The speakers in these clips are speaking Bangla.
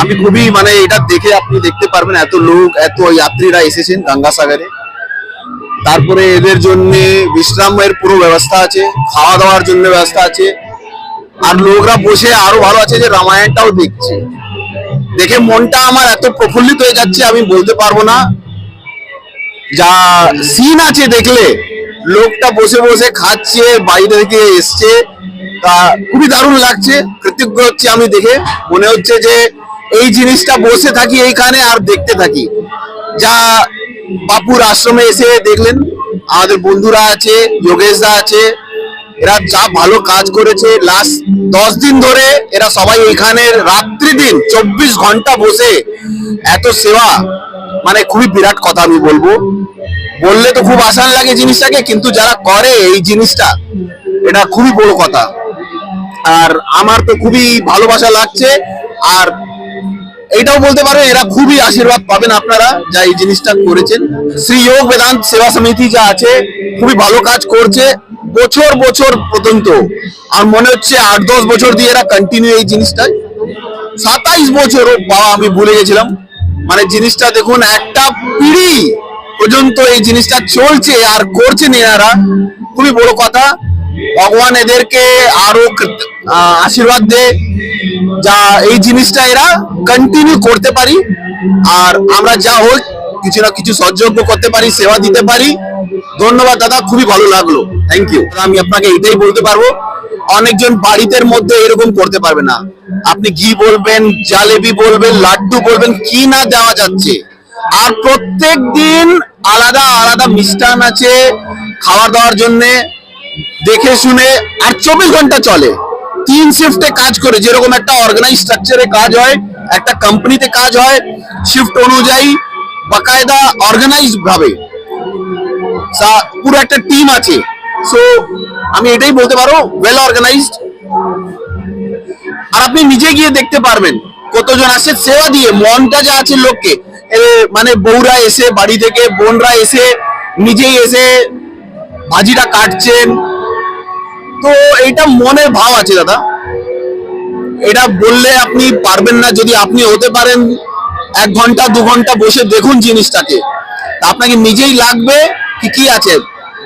আমি খুবই মানে এটা দেখে আপনি দেখতে পারবেন এত লোক, এত যাত্রীরা এসেছেন গঙ্গাসাগরে। তারপরে এদের জন্য বিশ্রামের পুরো ব্যবস্থা আছে খাওয়া দাওয়ার জন্য ব্যবস্থা আছে। আর লোকরা বসে আরও ভালো আছে যে রামায়ণটাও দেখছে। দেখে মনটা আমার এত প্রফুল্লিত হয়ে যাচ্ছে, আমি বলতে পারব না। যা সিন আছে দেখলে, লোকটা বসে বসে খাচ্ছে, বাইরে থেকে এসছে। তা খুবই দারুণ লাগছে। কৃতজ্ঞ হচ্ছে আমি দেখে। মনে হচ্ছে যে এই জিনিসটা বসে থাকি এইখানে আর দেখতে থাকি। যা বাপুর আশ্রমে এসে দেখলেন, আমাদের বন্ধুরা আছে, যোগেশদা আছে, এরা যা ভালো কাজ করেছে। লাস্ট দশ দিন ধরে এরা সবাই এখানে রাত্রি দিন, চব্বিশ ঘণ্টা বসে এত সেবা মানে খুবই বিরাট কথা আমি বলব। বললে তো খুব আসান লাগে জিনিসটাকে, কিন্তু যারা করে এই জিনিসটা, এটা খুবই বড় কথা। আর আমার তো খুবই ভালোবাসা লাগছে। আর এইটাও বলতে পারো এরা খুবই আশীর্বাদ পাবেন আপনারা যা এই জিনিসটা করেছেন। শ্রী যোগ বেদান্ত সেবা সমিতি যা আছে, খুবই ভালো কাজ করছে, বছর বছর পর্যন্ত। আর মনে হচ্ছে আট দশ বছর দিয়ে এরা কন্টিনিউ এই জিনিসটা সাতাইশ বছর বাবা, আমি ভুলে গেছিলাম। মানে জিনিসটা দেখুন, একটা পিড়ি পর্যন্ত এই জিনিসটা চলছে আর করছেন এনারা। খুবই বড় কথা। ভগবান এদেরকে আরও আশীর্বাদ দে। যা এই জিনিসটা এরা কন্টিনিউ করতে পারি, আর আমরা যা হোক কিছু না কিছু সহযোগ্য করতে পারি, সেবা দিতে পারি। ধন্যবাদ দাদা, খুবই ভালো লাগল। থ্যাংক ইউ আমি আপনাকে এটাই বলতে পারব, অনেকজন বাড়িতে মধ্যে এরকম করতে পারবে না। আপনি ঘি বলবেন জালেবি বলবেন, লাড্ডু বলবেন, কি না দেওয়া যাচ্ছে। আর প্রত্যেক দিন আলাদা আলাদা মিষ্টান আছে খাওয়া দাওয়ার জন্যে, দেখে শুনে, আর চব্বিশ ঘণ্টা চলে। তিন শিফটে কাজ করে, যেরকম একটা অর্গানাইজ স্ট্রাকচারে কাজ হয়, একটা কোম্পানিতে কাজ হয় শিফট অনুযায়ী বাকায়দা অর্গানাইজ ভাবে। পুরো একটা টিম আছে। সো আমি এটাই বলতে পারো ওয়েল অর্গানাইজড আর আপনি নিজে গিয়ে দেখতে পারবেন, কতজন আসে, সেবা দিয়ে, মনটা যা আছে লোককে। মানে বউরা এসে, বাড়ি থেকে বোনরা এসে, নিজেই এসে ভাজিটা কাটছেন তো এটা মনের ভাব আছে দাদা। এটা বললে আপনি পারবেন না যদি আপনি হতে পারেন। এক ঘণ্টা, দু ঘণ্টা বসে দেখুন জিনিসটাকে। আপনাকে নিজেই লাগবে কি কি আছে।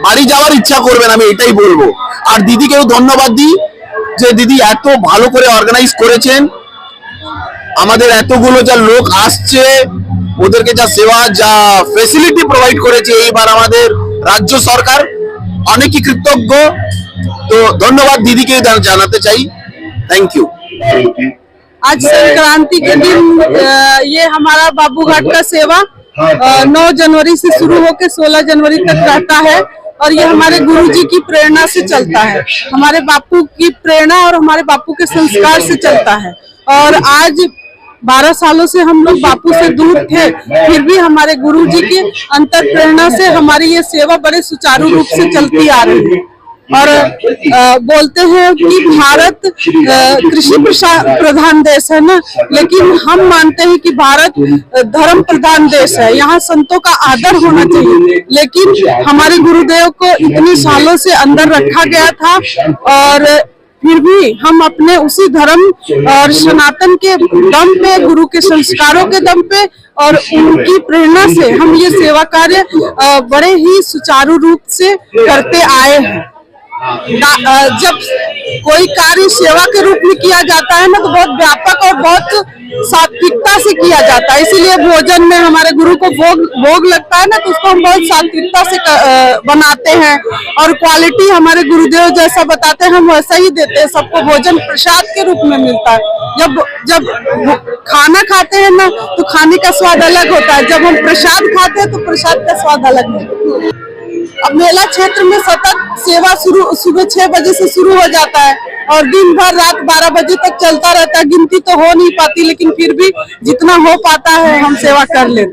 বাড়ি যাওয়ার ইচ্ছা করবেন, আমি এটাই বলব। আর দিদিকেও ধন্যবাদ দিই যে দিদি এত ভালো করে অর্গানাইজ করেছেন। আমাদের এতগুলো যা লোক আসছে, ওদেরকে যা সেবা, যা ফেসিলিটি প্রোভাইড করেছে এইবার আমাদের রাজ্য সরকার। অনেকই কৃতজ্ঞ। তো ধন্যবাদ দিদিকে জান- জানাতে চাই থ্যাংক ইউ आज संक्रांति के दिन अ, ये हमारा बाबूघाट का सेवा नौ जनवरी से शुरू होकर सोलह जनवरी तक रहता है और ये हमारे गुरुजी की प्रेरणा से चलता है हमारे बापू की प्रेरणा और हमारे बापू के संस्कार से चलता है और आज बारह सालों से हम लोग बापू से दूर थे फिर भी हमारे गुरुजी की अंतर प्रेरणा से हमारी ये सेवा बड़े सुचारू रूप से चलती आ रही है और अ, बोलते हैं कि भारत कृषि प्रधान देश है ना लेकिन हम मानते हैं कि भारत धर्म प्रधान देश है यहाँ संतों का आदर होना चाहिए लेकिन हमारे गुरुदेव को इतने सालों से अंदर रखा गया था और फिर भी हम अपने उसी धर्म और सनातन के दम पे गुरु के संस्कारों के दम पे और उनकी प्रेरणा से हम ये सेवा कार्य बड़े ही सुचारू रूप से करते आए हैं अ, जब कोई कार्य सेवा के रूप में किया जाता है ना तो बहुत व्यापक और बहुत सात्विकता से किया जाता है। इसीलिए भोजन में हमारे गुरु को भोग भोग लगता है ना तो उसको हम बहुत सात्विकता से बनाते हैं। और क्वालिटी हमारे गुरुदेव जैसा बताते हैं, हम वैसा ही देते हैं। सबको भोजन प्रसाद के रूप में मिलता है। जब जब खाना खाते हैं ना तो खाने का स्वाद अलग होता है। जब हम प्रसाद खाते हैं तो प्रसाद का स्वाद अलग होता है। अब मेला क्षेत्र में सतत सेवा शुरू, सुबह छह बजे से शुरू हो जाता है और दिन भर रात बारह बजे तक चलता रहता है। गिनती तो हो नहीं पाती, लेकिन फिर भी जितना हो पाता है, हम सेवा कर लेते